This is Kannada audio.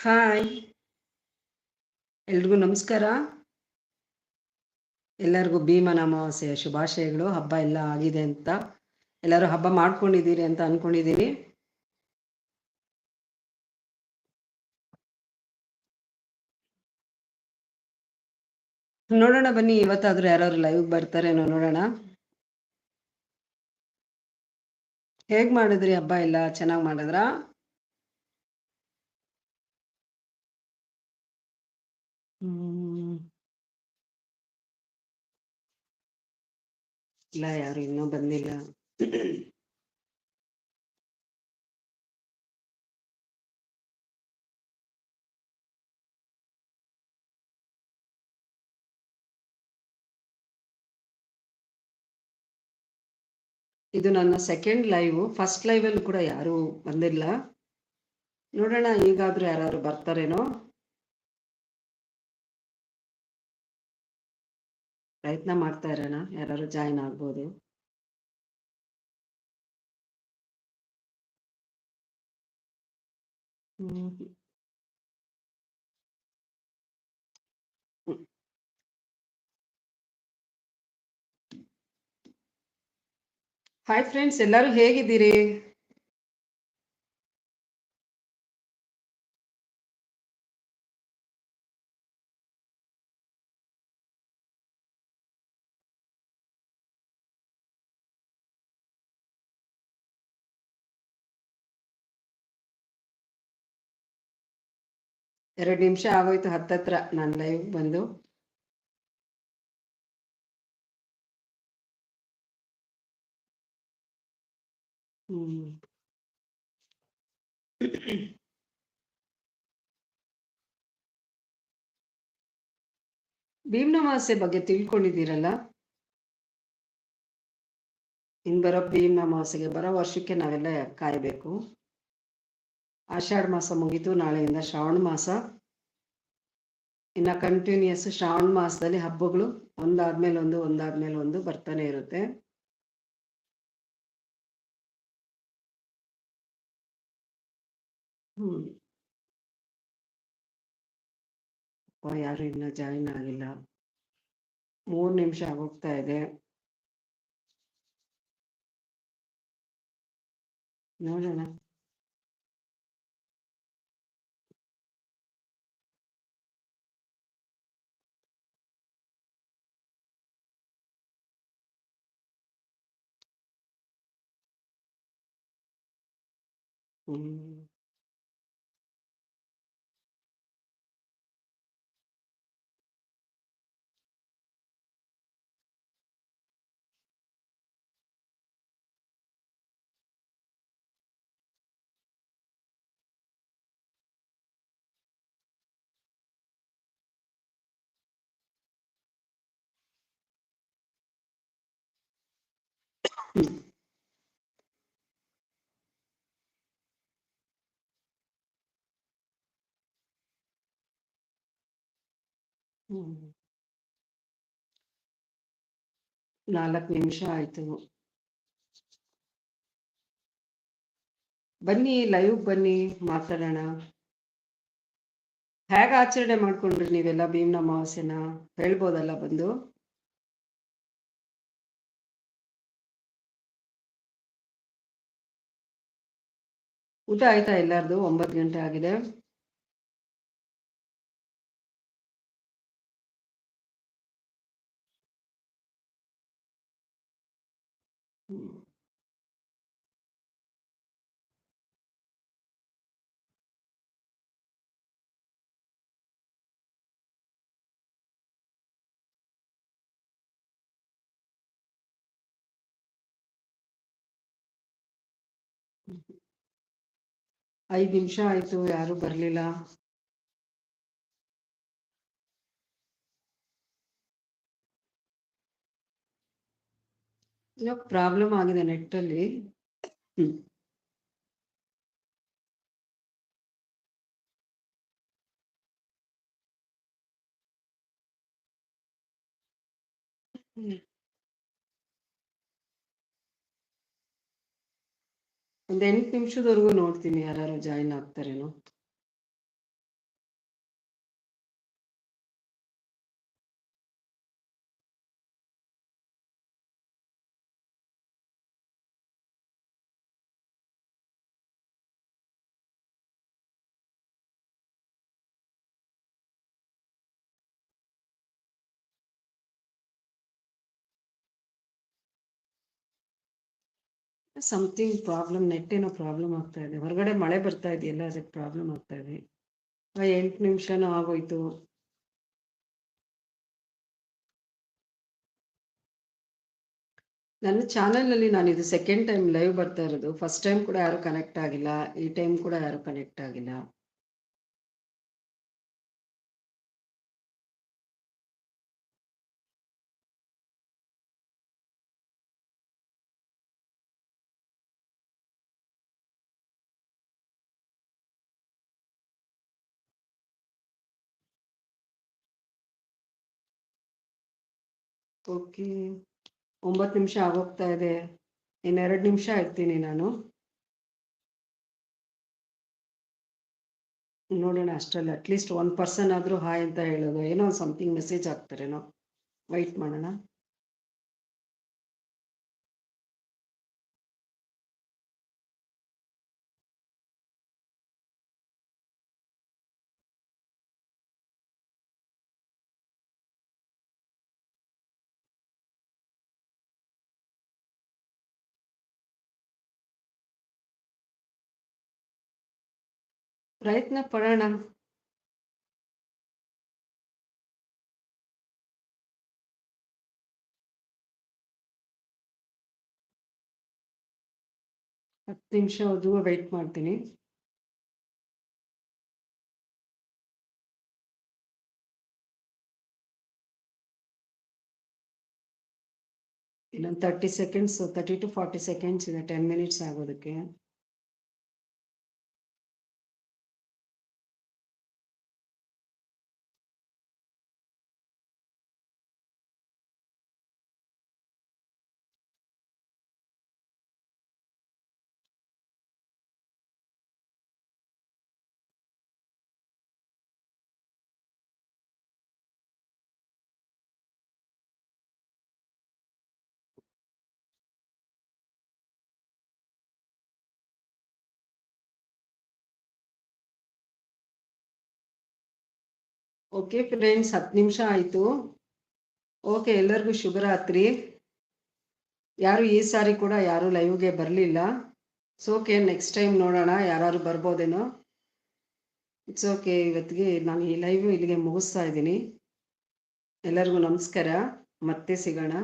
ಹಾಯ್. ಎಲ್ರಿಗೂ ನಮಸ್ಕಾರ. ಎಲ್ಲರಿಗೂ ಭೀಮನ ಅಮಾವಾಸ್ಯೆಯ ಶುಭಾಶಯಗಳು. ಹಬ್ಬ ಎಲ್ಲ ಆಗಿದೆ ಅಂತ. ಎಲ್ಲರೂ ಹಬ್ಬ ಮಾಡ್ಕೊಂಡಿದ್ದೀರಿ ಅಂತ ಅನ್ಕೊಂಡಿದ್ದೀನಿ ನೋಡೋಣ ಬನ್ನಿ, ಇವತ್ತಾದ್ರೂ ಯಾರಾದ್ರು ಲೈವ್ ಬರ್ತಾರೇನೋ ನೋಡೋಣ. ಹೇಗ್ ಮಾಡಿದ್ರಿ ಹಬ್ಬ ಎಲ್ಲ? ಚೆನ್ನಾಗ್ ಮಾಡಿದ್ರಾ? ಇಲ್ಲ ಯಾರು ಇನ್ನೂ ಬಂದಿಲ್ಲ ಇದು ನನ್ನ ಸೆಕೆಂಡ್ ಲೈವ್ ಫಸ್ಟ್ ಲೈವ್ ಅಲ್ಲಿ ಕೂಡ ಯಾರು ಬಂದಿಲ್ಲ. ನೋಡೋಣ, ಈಗಾದ್ರೂ ಯಾರು ಬರ್ತಾರೇನೋ. ಪ್ರಯತ್ನ ಮಾಡ್ತಾ ಇರೋಣ ಯಾರು ಜಾಯಿನ್ ಆಗ್ಬೋದು. ಹಾಯ್ ಫ್ರೆಂಡ್ಸ್ ಎಲ್ಲರೂ ಹೇಗಿದ್ದೀರಿ? ಎರಡು ನಿಮಿಷ ಆಗೋಯ್ತು, ಹತ್ತತ್ರ ನಾನು ಲೈವ್ ಬಂದು. ಹ್ಮ್. ಭೀಮ್ನಮಾಸೆ ಬಗ್ಗೆ ತಿಳ್ಕೊಂಡಿದ್ದೀರಲ್ಲ? ಇನ್ ಬರೋ ಭೀಮ್ನಮಾಸೆಗೆ ಬರೋ ವರ್ಷಕ್ಕೆ ನಾವೆಲ್ಲ ಕಾಯ್ಬೇಕು. ಆಷಾಢ ಮಾಸ ಮುಗೀತು, ನಾಳೆಯಿಂದ ಶ್ರಾವಣ ಮಾಸ. ಇನ್ನ ಕಂಟಿನ್ಯೂಸ್ ಶ್ರಾವಣ ಮಾಸದಲ್ಲಿ ಹಬ್ಬಗಳು ಒಂದಾದ್ಮೇಲೆ ಒಂದು ಒಂದಾದ್ಮೇಲೆ ಒಂದು ಬರ್ತಾನೆ ಇರುತ್ತೆ. ಹ್ಮ್. ಯಾರು ಇನ್ನ ಜಾಯಿನ್ ಆಗಿಲ್ಲ. ಮೂರು ನಿಮಿಷ ಆಗೋಗ್ತಾ ಇದೆ. ನೋಡೋಣ. ಹ್ಮ್ ನಾಲ್ಕು ನಿಮಿಷ ಆಯ್ತು. ಬನ್ನಿ ಲೈವ್ ಬನ್ನಿ, ಮಾತಾಡೋಣ. ಹೇಗ ಆಚರಣೆ ಮಾಡ್ಕೊಂಡ್ರಿ ನೀವೆಲ್ಲ ಭೀಮ್ನ ಅಮಾವಾಸ್ಯನ ಹೇಳ್ಬೋದಲ್ಲ ಬಂದು? ಊಟ ಆಯ್ತಾ ಎಲ್ಲಾರ್ದು? ಒಂಬತ್ತು ಗಂಟೆ ಆಗಿದೆ. ಹ್ಮ್ ಐದ್ ನಿಮಿಷ ಆಯ್ತು ಯಾರು ಬರ್ಲಿಲ್ಲ ಪ್ರಾಬ್ಲಮ್ ಆಗಿದೆ ನೆಟ್ ಅಲ್ಲಿ. ಒಂದ್ ಎಂಟು ನಿಮಿಷದವರೆಗೂ ನೋಡ್ತೀನಿ ಯಾರು ಜಾಯಿನ್ ಆಗ್ತಾರೇನೋ. ಸಮಥಿಂಗ್ ಪ್ರಾಬ್ಲಮ್ ನೆಟ್ ಏನೋ ಪ್ರಾಬ್ಲಮ್ ಆಗ್ತಾ ಇದೆ. ಹೊರಗಡೆ ಮಳೆ ಬರ್ತಾ ಇದೆಯಲ್ಲ ಅದಕ್ಕೆ ಪ್ರಾಬ್ಲಮ್ ಆಗ್ತಾ ಇದೆ. ಎಂಟು ನಿಮಿಷನೂ ಆಗೋಯ್ತು. ನನ್ನ ಚಾನಲ್ನಲ್ಲಿ ನಾನು ಇದು ಸೆಕೆಂಡ್ ಟೈಮ್ ಲೈವ್ ಬರ್ತಾ ಇರೋದು. ಫಸ್ಟ್ ಟೈಮ್ ಕೂಡ ಯಾರು ಕನೆಕ್ಟ್ ಆಗಿಲ್ಲ, ಈ ಟೈಮ್ ಕೂಡ ಯಾರು ಕನೆಕ್ಟ್ ಆಗಿಲ್ಲ. ಓಕೆ. ಒಂಬತ್ತು ನಿಮಿಷ ಆಗೋಗ್ತಾ ಇದೆ. ಇನ್ನೆರಡು ನಿಮಿಷ ಇರ್ತೀನಿ ನಾನು. ನೋಡೋಣ ಅಷ್ಟರಲ್ಲಿ ಅಟ್ಲೀಸ್ಟ್ ಒನ್ ಪರ್ಸನ್ ಆದರೂ ಹಾಯ್ ಅಂತ ಹೇಳೋದು. ಏನೋ ಸಮಥಿಂಗ್ ಮೆಸೇಜ್ ಹಾಕ್ತಾರೇನೋ ವೈಟ್ ಮಾಡೋಣ. ಪ್ರಯತ್ನ ಪಡೋಣ. ಹತ್ತು ನಿಮಿಷ ಅದು ವೆಯ್ಟ್ ಮಾಡ್ತೀನಿ. ಇನ್ನೊಂದು thirty seconds thirty to forty seconds ಇದೆ ಟೆನ್ ಮಿನಿಟ್ಸ್ ಆಗೋದಕ್ಕೆ. ಓಕೆ ಫ್ರೆಂಡ್ಸ್ ಹತ್ತು ನಿಮಿಷ ಆಯಿತು. ಓಕೆ ಎಲ್ಲರಿಗೂ ಶುಭರಾತ್ರಿ. ಯಾರು ಈ ಸಾರಿ ಕೂಡ ಯಾರು ಲೈವ್ಗೆ ಬರಲಿಲ್ಲ. ಸೊ ಓಕೆ ನೆಕ್ಸ್ಟ್ ಟೈಮ್ ನೋಡೋಣ ಯಾರು ಬರ್ಬೋದೇನೋ. ಇಟ್ಸ್ ಓಕೆ ಇವತ್ತಿಗೆ ನಾನು ಈ ಲೈವ್ ಇಲ್ಲಿಗೆ ಮುಗಿಸ್ತಾ ಇದ್ದೀನಿ. ಎಲ್ಲರಿಗೂ ನಮಸ್ಕಾರ. ಮತ್ತೆ ಸಿಗೋಣ.